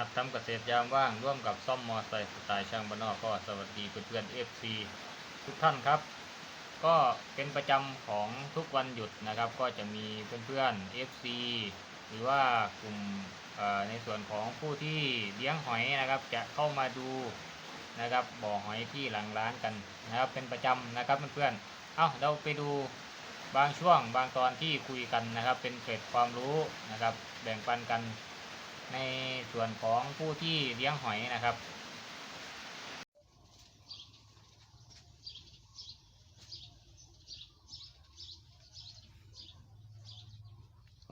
หัดทำเกษตรยามว่างร่วมกับซ่อมมอไซค์สไตล์ช่างบ้านนอกก็สวัสดีเพื่อนๆ FC ทุกท่านครับ ก็เป็นประจำของทุกวันหยุดนะครับ ก็จะมีเพื่อนๆ FC หรือว่ากลุ่มในส่วนของผู้ที่เลี้ยงหอยนะครับ จะเข้ามาดูนะครับบ่อหอยที่หลังร้านกันนะครับ เป็นประจำนะครับเพื่อนๆเอ้าเราไปดูบางช่วงบางตอนที่คุยกันนะครับ เป็นเกร็ดความรู้นะครับ แบ่งปันกัน ในส่วนของผู้ที่เลี้ยงหอยนะครับ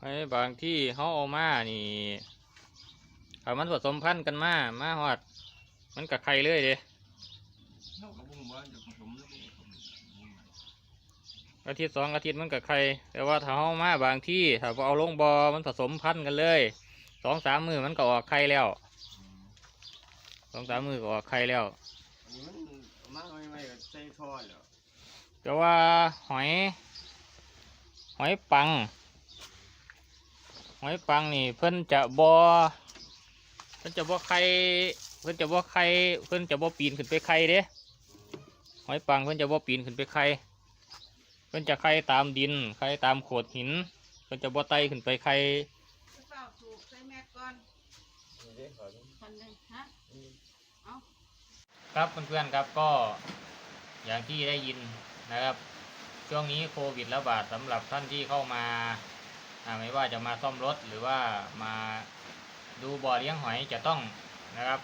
ไอ้บางที่เขาเอามานี่ถ้ามันผสมพันธุ์กันมา มาหอด มันกับใครเลยเด้เราก็บ่งว่าจะผสมแล้วบ่ผสมอาทิตย์สองอาทิตย์มันกับใครแต่ว่าถ้าเขามาบางที่ถ้าเอาลงบอมันผสมพันธุ์กันเลย องสามมือมันก็ออกไข่แล้วสองสามมือก็ออกไข่แล้วอันนี้มันเอามาไม่ไม่ก็ใส่ทอดแล้วแต่ว่าหอย หอยปัง หอยปังนี่ เพิ่นจะบอเพิ่นจะบ่ไข่เพิ่นจะบ่ไข่เพิ่นจะบ่ปีนขึ้นไปไข่เด้หอยปังเพิ่นจะบ่ปีนขึ้นไปไข่เพิ่นจะไข่ตามดินไข่ตามโขดหินเพิ่นจะบ่ไต่ขึ้นไปไข่ เปล่าถูกใส่แม็กก่อน นี่เด้ขอดูคนหนึ่งฮะเอาครับเพื่อนๆครับก็อย่างที่ได้ยินนะครับ ช่วงนี้โควิดระบาดสำหรับท่านที่เข้ามาอ่าไม่ว่าจะมาซ่อมรถหรือว่ามาดูบ่อเลี้ยงหอยจะต้องนะครับ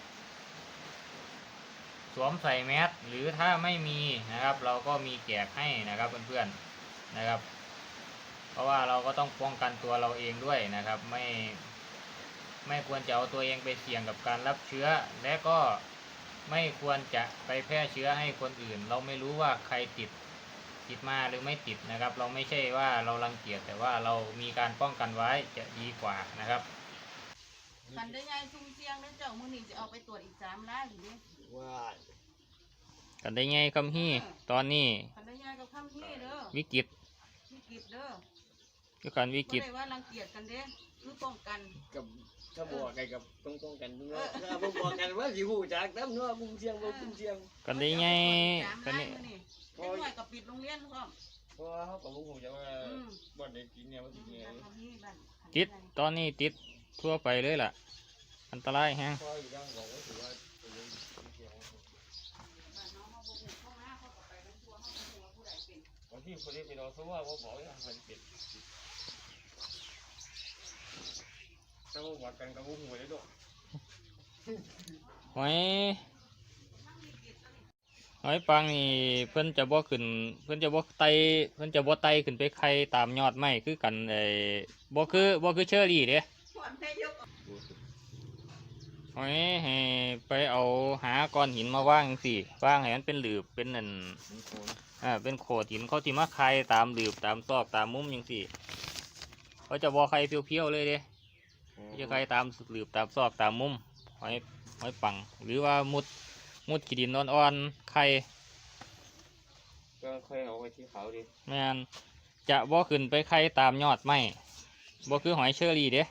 สวมใส่แมสหรือถ้าไม่มีนะครับ เราก็มีแจกให้นะครับเพื่อนๆนะครับ เพราะว่าเราก็ต้องป้องกันตัวเราเองด้วยนะครับ ไม่ ไม่ควรจะเอาตัวเองไปเสี่ยงกับการรับเชื้อ และก็ไม่ควรจะไปแพร่เชื้อให้คนอื่น เราไม่รู้ว่าใครติดติดมาหรือไม่ติดนะครับ เราไม่ใช่ว่าเรารังเกียจแต่ว่าเรามีการป้องกันไว้จะดีกว่านะครับคันได้ยายซุ่มเสียงแล้วเจ้ามือนี่จะเอาไปตรวจอีกสามล้านอยู่ดิว่ากันได้ไงคำฮี่ตอนนี้คันได้ยายกับข้ามที่เด้อวิกฤตวิกฤตเด้อคือการวิกฤไม่ตได้ว่ารังเกียจกันเด้หรือป้องกันกับ ถ้าบอกกันกับตรงตรงๆกันเนาะถ้าบ่บอกกันว่าสิฮู้จักนำเนาะกลุ่มเสียงบ่กลุ่มเสียงกันได้ไงสามกันล้านนี่มื้อนี่เด็กน้อยกับปิดโรงเรียนพร้อมเพราะว่าเฮาก็บ่ฮู้จักว่าอืมบ่ได้กินเนี่ยมันสิไงข้ามที่บ้านคันติดได้ตอนนี้ติดทั่วไปเลยล่ะ อันตรายแฮงเพราะอยู่ด้านบอกว่าถือว่าเป็นกลุ่มเสียงบ้านน้องเขาบ่ฮู้เข้ามาเขาก็ไปกันทั่วเขาบ่ฮู้ว่าผู้ใดเป็นบางทีคนที่ไปนอนสมมุติว่าบ่บอกว่ามันเป็น ถ้าบ่บอกกันก็บ่ฮู้ได้ดอกหอยหอยปังนี่เพิ่นจะบ่ขึ้น เพิ่นจะบ่ไตเพิ่นจะบ่ไตขึ้นไปไข่ตามยอดไม้คือกันไอ้บ่คือบ่คือเชอรี่เด้ส่วนนายกหอยให้ไปเอาหาก้อนหินมาว่างสิว่างให้มันเป็นหลืบเป็นนั่นอ่าเป็นโขดหินเขาสิมาไข่ตามหลืบตามซอกตามมุมจังซี่เขาจะบ่ไข่เพียวๆเลยเด้ จะไข่ตามหลืบตามซอกตามมุมหอยหอยปัง หรือว่ามุดมุดขี้ดินอ่อนๆไข่ก็ค่อยเอาไว้ที่เขาดิแม่นจะบ่ขึ้นไปไข่ตามยอดไม้บ่คือหอยเชอรี่เด้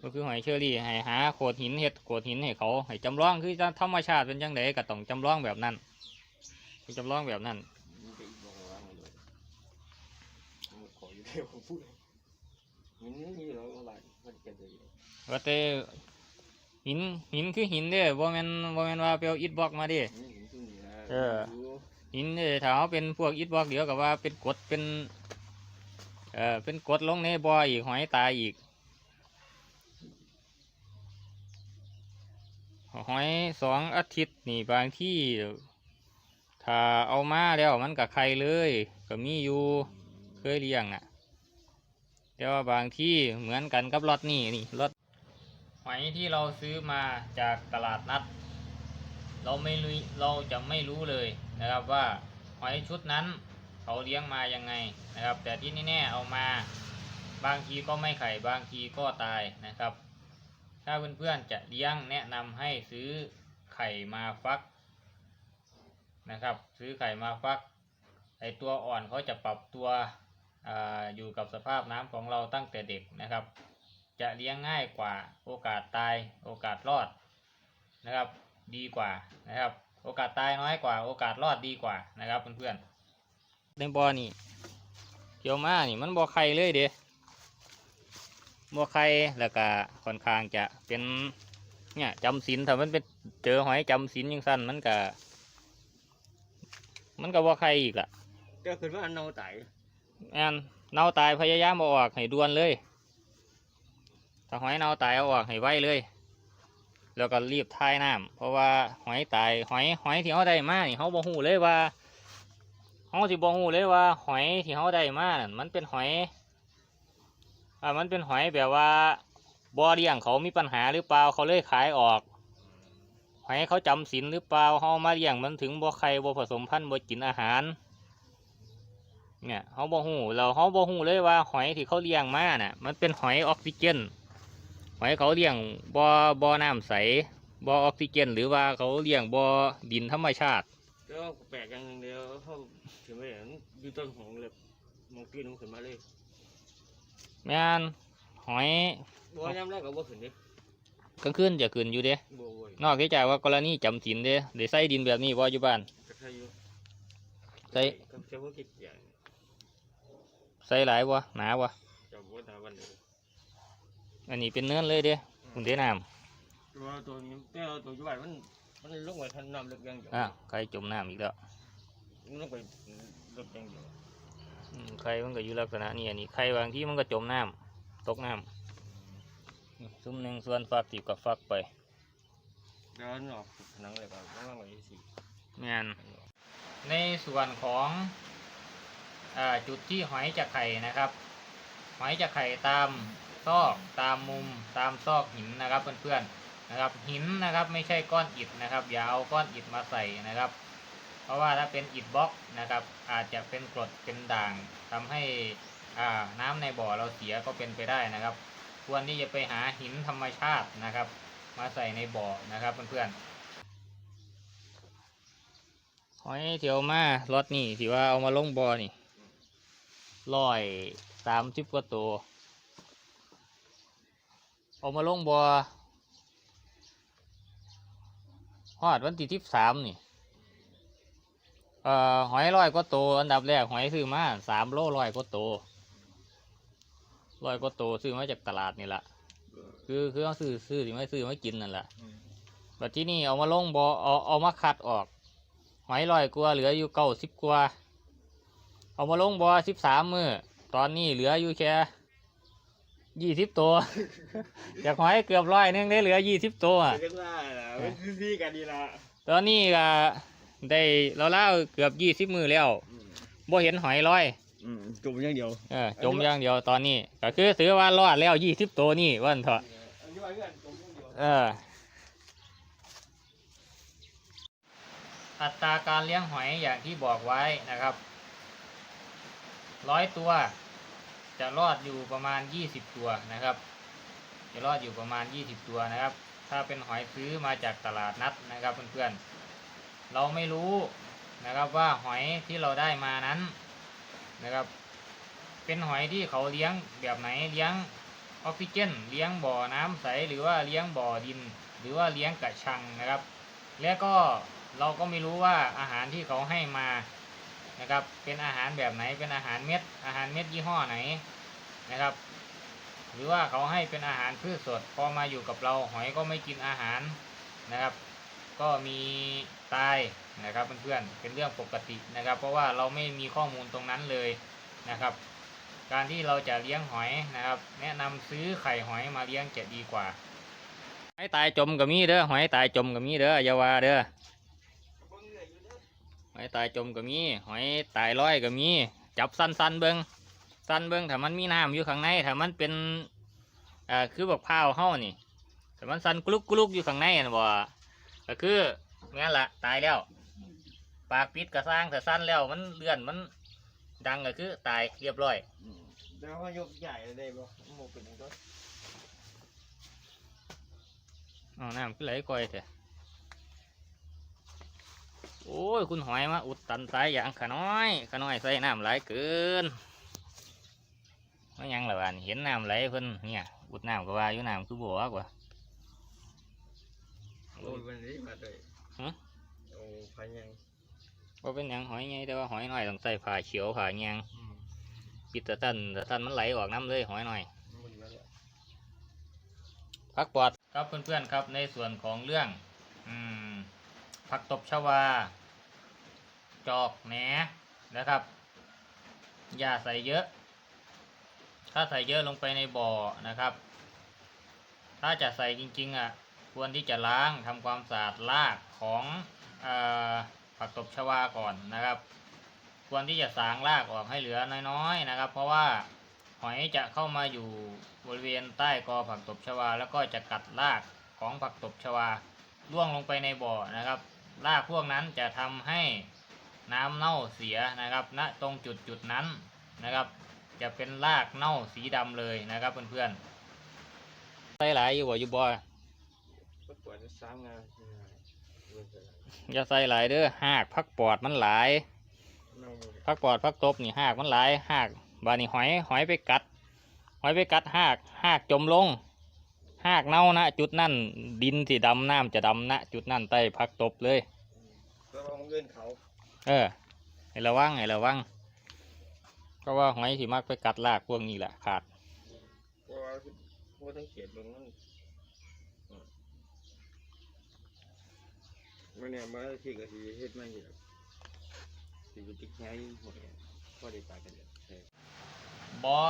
บ่คือหอยเชอรี่ให้หาโขดหินเฮ็ดโขดหินให้เขาให้จำลองคือธรรมชาติเป็นจังไดก็ต้องจำลองแบบนั้นคือจำลองแบบนั้น มันจะอีกบอกว่าให้เลยมันขออยู่เดียวผมพูดมันไม่มีหรอกอะไรมันจะเลยว่าแต่หินหินคือหินเด้อบ่แม่นบ่แม่นว่าไปเอาอิฐบล็อกมาเด้ นี่ผมซึ่งนี่นะเออ หินเด้อถ้าเอาเป็นพวกอิฐบล็อกเดี๋ยวก็ว่าเป็นกรดเป็นเอ่อเป็นกรดลงในบ่ออีกหอยตายอีก หอยสองอาทิตย์นี่บางที่ ถ้าเอามาแล้วมันกับใครเลย ก็มีอยู่เคยเลี้ยงอะ แต่ว่าบางที่เหมือนกันกับรถนี่นี่รถหอยที่เราซื้อมาจากตลาดนัด เราไม่รู้เราจะไม่รู้เลยนะครับว่าหอยชุดนั้นเขาเลี้ยงมายังไงนะครับ แต่ที่แน่ๆเอามาบางทีก็ไม่ไข่บางทีก็ตายนะครับ ถ้าเพื่อนๆจะเลี้ยงแนะนำให้ซื้อไข่มาฟักนะครับ ซื้อไข่มาฟักไอตัวอ่อนเขาจะปรับตัว อยู่กับสภาพน้ำของเราตั้งแต่เด็กนะครับ จะเลี้ยงง่ายกว่าโอกาสตายโอกาสรอดนะครับ ดีกว่านะครับ โอกาสตายน้อยกว่า โอกาสรอดดีกว่านะครับเพื่อนๆในบ่อนี่เกี่ยวมานี่มันบ่อไข่เลยเด้บ่อไข่แล้วก็ค่อนข้างจะเป็นเนี่ยจำศีลถ้ามันเป็นเจอหอยจำศีลยังสั้นมันก็มันก็บ่ไข่อีกล่ะเจ้าขึ้นว่าอันเนาไต แอนเน่าตายพยายามเอาออกให้ด่วนเลย ถ้าหอยเน่าตายเอาออกให้ไวเลย แล้วก็รีบทายน้ำเพราะว่าหอยตายหอยหอยที่เขาได้มานี่เขาบ่ฮู้เลยว่าเขาสิบ่ฮู้เลยว่า หอยที่เขาได้มานั่นมันเป็นหอยอ่ามันเป็นหอยแบบว่าบ่อเลี้ยงเขามีปัญหาหรือเปล่าเขาเลยขายออกหอยเขาจำศีลหรือเปล่าเขามาเลี้ยงมันถึงบ่ไข่บ่ผสมพันธุ์บ่กินอาหาร เนี่ยเขาบ่ฮู้เราเขาบ่ฮู้เลยว่าหอยที่เขาเลี้ยงมาน่ะ มันเป็นหอยออกซิเจน หอยเขาเลี้ยงบ่บ่น้ำใสบ่ออกซิเจน หรือว่าเขาเลี้ยงบ่ดินธรรมชาติเจ้าแปลกอย่างหนึงเดียวเขาถึงไม่เห็นอยู่ต้นหงเลยมองตีนมันขึ้นมาเลยแม่นหอยบัวยามแรกก็บ่ขึ้นดิกลางคืนจะขึ้นอยู่เด้บัวเว้ยนอกจากว่ากรณีจำศีลเด้ได้ใส่ดินแบบนี้บ่อยู่บ้านก็ใช่อยู่ใส่ก็เจ้าพวกกิจอย่าง ใส่หลายบ่หนาบ่เจ้าบัวตาวันเดียวอันนี้เป็นเนื้อเลยเด้คุณเด้น้ตัวตัวนี้เจ้าตัวอยู่บ้านมันมันลงไปทันน้ำลึกอยังเดียวำอะใครจมน้ำอีกแล้วมันลงไปลึกอยังเดียวอืมใครมันก็อยู่ลักษณะนี้อันนี้ใครบางที่มันก็จมน้ำตกน้ำนี่ซุ้มหนึ่งส่วนฟักติบกับฟักไปเดินออกผนังเลยก็ต้องไว้สิแม่นในส่วนของอา จุดที่หอยจะไข่นะครับ หอยจะไข่ตามซอกตามมุมตามซอกหินนะครับเพื่อนๆนะครับ หินนะครับไม่ใช่ก้อนอิฐนะครับอย่าเอาก้อนอิฐมาใส่นะครับ เพราะว่าถ้าเป็นอิฐบล็อกนะครับ อาจจะเป็นกรดเป็นด่างทำให้น้ำในบ่อเราเสียก็เป็นไปได้นะครับ ควรที่จะไปหาหินธรรมชาตินะครับ มาใส่ในบ่อนะครับเพื่อนๆหอยเทียวมารถนี่ที่ว่าเอามาลงบอนี่ ร้อยสามสิบกว่าตัวเอามาลงบอฮอดวันที่สิบสามนี่ เอ่อหอยร้อยกว่าตัวอันดับแรกหอยซื้อมาสามโลร้อยกว่าตัวร้อยกว่าตัวซื้อมาจากตลาดนี่แหละคือคือเอาซื้อซื้อที่ไม่ซื้อไมากินนั่นแหละบัดที่นี่เอามาลงบอเอาเอามาคัดออก หอยลอยกว่าเหลืออยู่เก้าสิบกว่า เอามาลงบอสิบสามมือตอนนี้เหลืออยู่แค่ยี่สิบตัว จากหอยเกือบร้อยหนึงได้เหลือยี่สิบตัวอะเรียกว่าล่ะมันคือกันดีละตอนนี้ก็ได้เราเล่าๆเกือบยี่สิบมือแล้วบ่เห็นหอยลอยอืมจุ่มอย่างเดียวเออจมอย่างเดียวตอนนี้ ก็คือถือว่ารอดแล้วยี่สิบตัวนี่ว่าซั่นเถอะอันนี้ว่าเพื่อนจุ่มอย่างเดียวเอออัตราการเลี้ยงหอยอย่างที่บอกไว้นะครับ ร้อยตัว จะรอดอยู่ประมาณยี่สิบตัวนะครับ จะรอดอยู่ประมาณยี่สิบตัวนะครับ ถ้าเป็นหอยซื้อมาจากตลาดนัดนะครับเพื่อนๆเราไม่รู้นะครับว่าหอยที่เราได้มานั้นนะครับ เป็นหอยที่เขาเลี้ยงแบบไหนเลี้ยงออกซิเจนเลี้ยงบ่อน้ำใสหรือว่าเลี้ยงบ่อดิน หรือว่าเลี้ยงกระชังนะครับ และก็เราก็ไม่รู้ว่าอาหารที่เขาให้มา นะครับ เป็นอาหารแบบไหน เป็นอาหารเม็ด อาหารเม็ดยี่ห้อไหนนะครับ หรือว่าเขาให้เป็นอาหารพืชสด พอมาอยู่กับเราหอยก็ไม่กินอาหารนะครับ ก็มีตายนะครับเพื่อนๆ เป็นเรื่องปกตินะครับ เพราะว่าเราไม่มีข้อมูลตรงนั้นเลยนะครับ การที่เราจะเลี้ยงหอยนะครับ แนะนำซื้อไข่หอยมาเลี้ยงจะดีกว่าหอยตายจมก็มีเด้อหอยตายจมก็มีเด้ออย่าว่าเด้อ อยตายจมก็มีหอยตายร้อยก็มีจับสั้นๆเบิงสั้นเบิงถ้ามันมีน้ำอยู่ข้างในถ้ามันเป็นอ่าคือแบบพร้าวเฮานี่ถ้ามันสั้นกลุกกลุกอยู่ข้างในนะบ่ก็คืองั้นละตายแล้ว ปากปิดกระสร้างแต่สั้นแล้วมันเลื่อนมันดังก็คือตายเรียบร้อยแล้วก็ยกใหญ่ได้บ่หมูเป็นอย่างตัวอ๋อน้ำขึ้นไหลก่อยเถอะ โอ้ย คุณหอยมาอุดตันสายอย่างขาน้อยขาน้อยใส่น้ำไหลายเกินไม่ยังหรอวะนี่เห็นน้ำไหลเพิ่นเนี่ย อุดน้ำก็ว่าอยู่น้ำคือบัวกว่าโอ้ยวันนี้มาด้วยฮะโอ้พายังว่าเป็นหยังหอยไงแต่ว่าหอยน้อยต้องใส่ผ้าเขียวผ้าแยงปิดตะตันตะตันมันไหลออกน้ำเลยหอยน้อยหมดแล้วพักปอดครับเพื่อนๆครับในส่วนของเรื่อง อืมผักตบชวา จอกแหนนะครับ อย่าใส่เยอะ ถ้าใส่เยอะลงไปในบ่อนะครับ ถ้าจะใส่จริงๆอะควรที่จะล้างทำความสะอาดรากของอผักตบชวาก่อนนะครับ ควรที่จะสางรากออกให้เหลือน้อยๆนะครับ เพราะว่าหอยจะเข้ามาอยู่บริเวณใต้กอผักตบชวา แล้วก็จะกัดรากของผักตบชวาล่วงลงไปในบ่อนะครับรากพวกนั้นจะทำให้ น้ำเน่าเสียนะครับณตรงจุดจุดนั้นนะครับ จะเป็นรากเน่าสีดำเลยนะครับเพื่อนๆใส่หลายอยู่บ่อยู่บ่ก็ปวดสามงานเว้ยอย่าใส่หลายเด้อหากพักปอดมันหลายพักปอดพักตบนี่หากมันหลายหากบานี่หอยหอยไปกัด หอยไปกัดหากหากจมลงหากเน่านะจุดนั่นดินที่ดำน้ำจะดำนะจุดนั่นใต้พักตบเลยก็ลองเงินเขา เออให้ระวังให้ระวังเพราะว่าหอยที่มักไปกัดรากพวกนี้แหละขาดเพราะว่าพวกทั้งเขียนลงนั่นวันนี้มาที่กะทิเฮ็ดไม่อยู่สิบติ๊กแง่หมดเลยพอได้ตายกันเลยบ่อ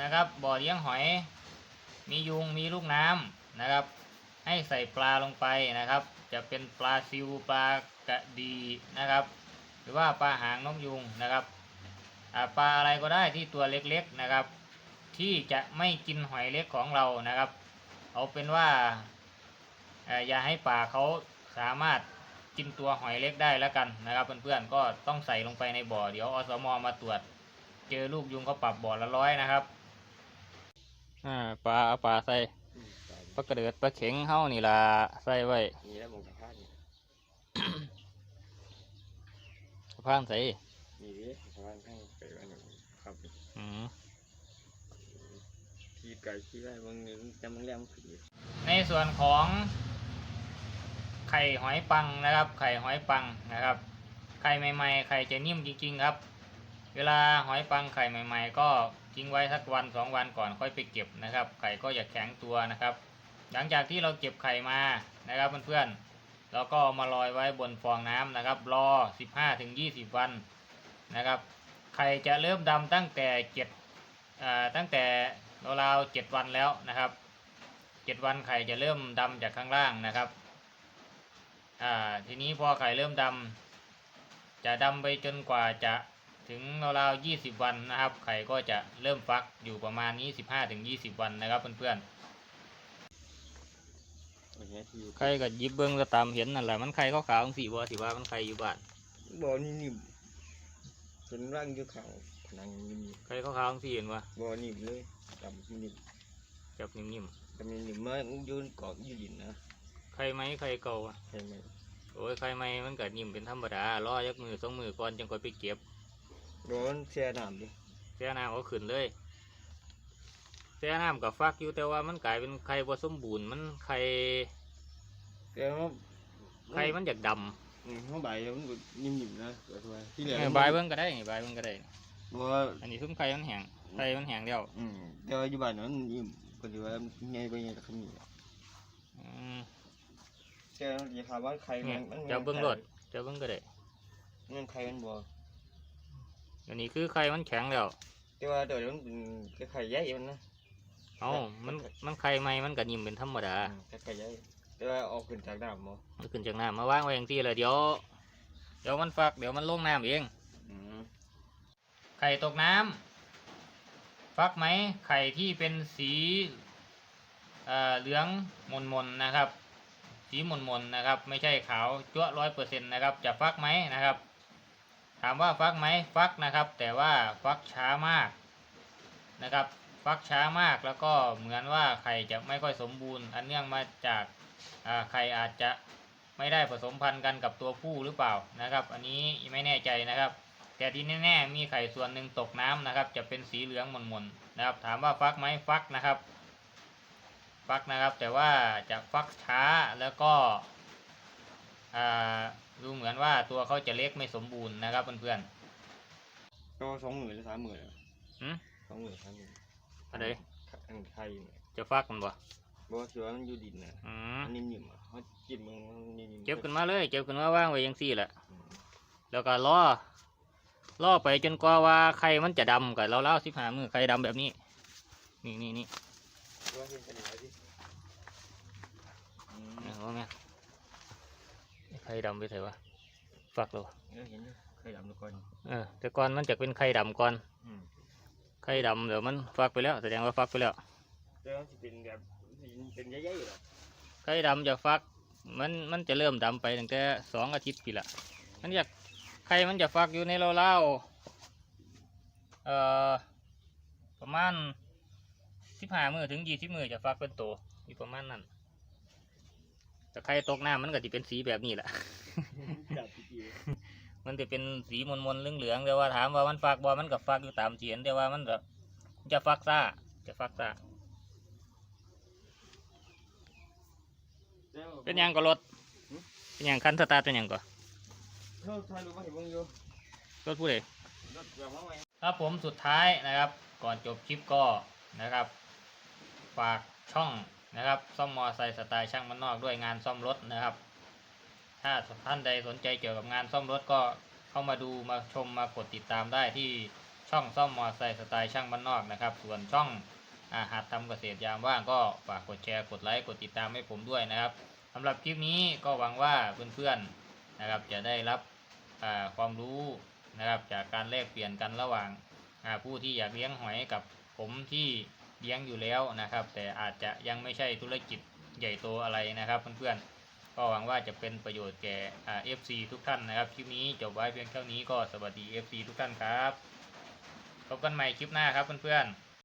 นะครับ บ่อเลี้ยงหอย มียุงมีลูกน้ำนะครับ ให้ใส่ปลาลงไปนะครับ จะเป็นปลาซิวปลากระดีนะครับ หรือว่าปลาหางนกยุงนะครับอ่าปลาอะไรก็ได้ที่ตัวเล็กๆนะครับ ที่จะไม่กินหอยเล็กของเรานะครับ เอาเป็นว่าเอ่ออย่าให้ปลาเขาสามารถกินตัวหอยเล็กได้แล้วกันนะครับ เพื่อนๆก็ต้องใส่ลงไปในบ่อเดี๋ยวอสมมาตรวจ เจอลูกยุงเขาปรับบ่อละร้อยนะครับอ่าปลาเอาปลาใส่ปลากระเดิดปลาเข็งเฮานี่ล่ะใส่ไว้นี่แล้วมองกับพาดนี่ พานใส่นี่ดิชาวบ้านข้างไปวันนึงครับอืมทีไก่ที่ได้บางนึงจำมันแรงขึ้นอยู่ในส่วนของไข่หอยปังนะครับ ไข่หอยปังนะครับ ไข่ใหม่ ๆ ไข่จะนิ่มจริง ๆ ครับ เวลาหอยปังไข่ใหม่ ๆ ก็ทิ้งไว้สักวันสองวันก่อนค่อยไปเก็บนะครับ ไข่ก็จะแข็งตัวนะครับ หลังจากที่เราเก็บไข่มานะครับเพื่อนๆ เราก็มาลอยไว้บนฟองน้ำนะครับ รอ 15-20 วันนะครับ ไข่จะเริ่มดำตั้งแต่เจ็ดตั้งแต่ราวๆเจ็ดวันแล้วนะครับเจ็ดวันไข่จะเริ่มดำจากข้างล่างนะครับอ่าทีนี้พอไข่เริ่มดำจะดำไปจนกว่าจะถึงราวๆยี่สิบวันนะครับ ไข่ก็จะเริ่มฟักอยู่ประมาณนี้สิบห้าถึงยี่สิบวันนะครับเพื่อนๆ ไข่ก็หยิบเบิ้งก็ตามเห็นนั่นแหละมันไข่ขาวๆสีบัวสีว่ามันไข่อยู่บ้านบ่อนี่นิ่มเป็นร่างอยู่เขาผนังนิ่มไข่ขาวๆสีเห็นว่าบ่อนิ่มเลยดำนิ่มจับนิ่มดำนิ่มมายืนเกาะยืนดินนะๆไข่ไหมไข่เก่าอะใช่ไหมโอ้ยไข่ไหมมันก็นิ่มเป็นธรรมดารอยักมือสองมือก่อนจังค่อยไปเก็บโดนแช่น้ำดิแช่น้ำเอาขึ้นเลย แช่น้ำกับฟักอยู่แต่ว่ามันกลายเป็นไข่บ่สมบูรณ์มันไข่แต่ว่าไข่มันอยากดอืมข้างใบมันก็นิ่มๆนะเกิดว่าที่เหลือำเออบายเบิ้งก็ได้นี่บายเบิ้งก็ได้บ่ว่าอันนี้ซุ้มไข่มันแห้งไข่มันแห้งแล้วอืมแต่ว่าอยู่บ้านนั้นนิ่มก็ถือว่าไงไปไงก็มีอืมแต่อย่าถามว่าใครเนี่ยมันเจ้าเบิ้งรถเจ้าเบิ้งก็ได้มันใครมันบ่อันนี้คือไข่มันแข็งแล้วแต่ว่าเดี๋ยวมันเป็นไข่ใหญ่มันนะ เอ้ามันมันไข่ไหมมันก็นิ่มเป็นธรรมดาอืมไข่ใหญ่แต่ว่าออกขึ้นจากน้ำบ่มันขึ้นจากน้ำมาวางไว้อย่างที่เลยเดี๋ยว เดี๋ยวมันฟักเดี๋ยวมันลงน้ำเองอืมไข่ตกน้ำฟักไหมไข่ที่เป็นสีเอ่อเหลืองมนมนๆนะครับ สีมนมนๆนะครับ ไม่ใช่ขาวจั่วร้อยเปอร์เซ็นต์นะครับ จะฟักไหมนะครับ ถามว่าฟักไหมฟักนะครับ แต่ว่าฟักช้ามากนะครับ ฟักช้ามากแล้วก็เหมือนว่าไข่จะไม่ค่อยสมบูรณ์ อันเนื่องมาจากอ่าไข่อาจจะไม่ได้ผสมพันธุ์กันกับตัวผู้หรือเปล่านะครับ อันนี้ไม่แน่ใจนะครับ แต่ที่แน่ๆมีไข่ส่วนหนึ่งตกน้ำนะครับ จะเป็นสีเหลืองหม่นๆนะครับ ถามว่าฟักไหมฟักนะครับ ฟักนะครับ แต่ว่าจะฟักช้าแล้วก็อ่าดูเหมือนว่าตัวเขาจะเล็กไม่สมบูรณ์นะครับเพื่อนก็สองหมื่นหรือสามหมื่นอะๆหืมสองหมื่นสามหมื่น อะไรอันไข่เนี่ยจะฟักมันบ่บอกว่าเสือมันอยู่ดินน่ะอืมอันนิ่มๆอะเขาจิ้มมันมันนิ่มๆเก็บขึ้นมาเลย เก็บขึ้นมาว่างไว้อยังซี่แหละ อืมแล้วก็ล่อล่อไปจนกว่าว่าไข่มันจะดำกับเราเล่าสิบหามือไข่ดำแบบนี้ นี่นี่นี่ว่าเห็นขนาดที่อืมเอาแม่ไข่ดำไปเถอะวะฟักเราเออเห็นอยู่เคยดำทุกคนเออแต่ก่อนมันจะเป็นไข่ดำก่อน อืม ไข่ดำเดี๋ยวมันฟักไปแล้วแสดงว่าฟักไปแล้วแต่ว่าสิเป็นแบบเป็นใหญ่ๆหรอกไข่ดำจะฟัก มันมันจะเริ่มดำไปตั้งแต่สองอาทิตย์ปีละมันอยากไข่มันจะฟักอยู่ในเล่าวๆเอ่อประมาณสิบห้ามือถึงยี่สิบมือจะฟักเป็นตัวอยู่ประมาณนั้นแต่ไข่ตกน้ำมันก็จะเป็นสีแบบนี้แหละจับพี่จี มันจะเป็นสีมนมนๆเหลืองแต่ว่าถามว่ามันฟักบ่มันก็ฟักอยู่ตามเสียนแต่ว่ามันก็จะฟักซ่าจะฟักซ่าเป็นยังก็รถเป็นยังคันสตาร์เป็นยังก็เขาถ่ายรูปมาให้เบิ่งอยู่รถผู้ใดรถแบบว่าไงครับผมสุดท้ายนะครับ ก่อนจบคลิปก็นะครับ ฝากช่องนะครับ ซ่อมมอไซค์สไตล์ช่างมันนอกด้วยงานซ่อมรถนะครับ ถ้าท่านใดสนใจเกี่ยวกับงานซ่อมรถก็เข้ามาดูมาชมมากดติดตามได้ที่ช่องซ่อมมอเตอร์ไซค์สไตล์ช่างมันนอกนะครับ ส่วนช่องอาหารทำเกษตรยามว่างก็ฝากกดแชร์กดไลค์กดติดตามให้ผมด้วยนะครับสำหรับคลิปนี้ก็หวังว่าเพื่อนๆนะครับจะได้รับความรู้นะครับจากการแลกเปลี่ยนกันระหว่างาผู้ที่อยากเลี้ยงหอยกับผมที่เลี้ยงอยู่แล้วนะครับ แต่อาจจะยังไม่ใช่ธุรกิจใหญ่โตอะไรนะครับเพื่อนๆ ก็หวังว่าจะเป็นประโยชน์แก่เอ่า FC ทุกท่านนะครับ คลิปนี้จบไว้เพียงเท่านี้ก็สวัสดีเอฟซีทุกท่านครับ พบกันใหม่คลิปหน้าครับเพื่อนๆ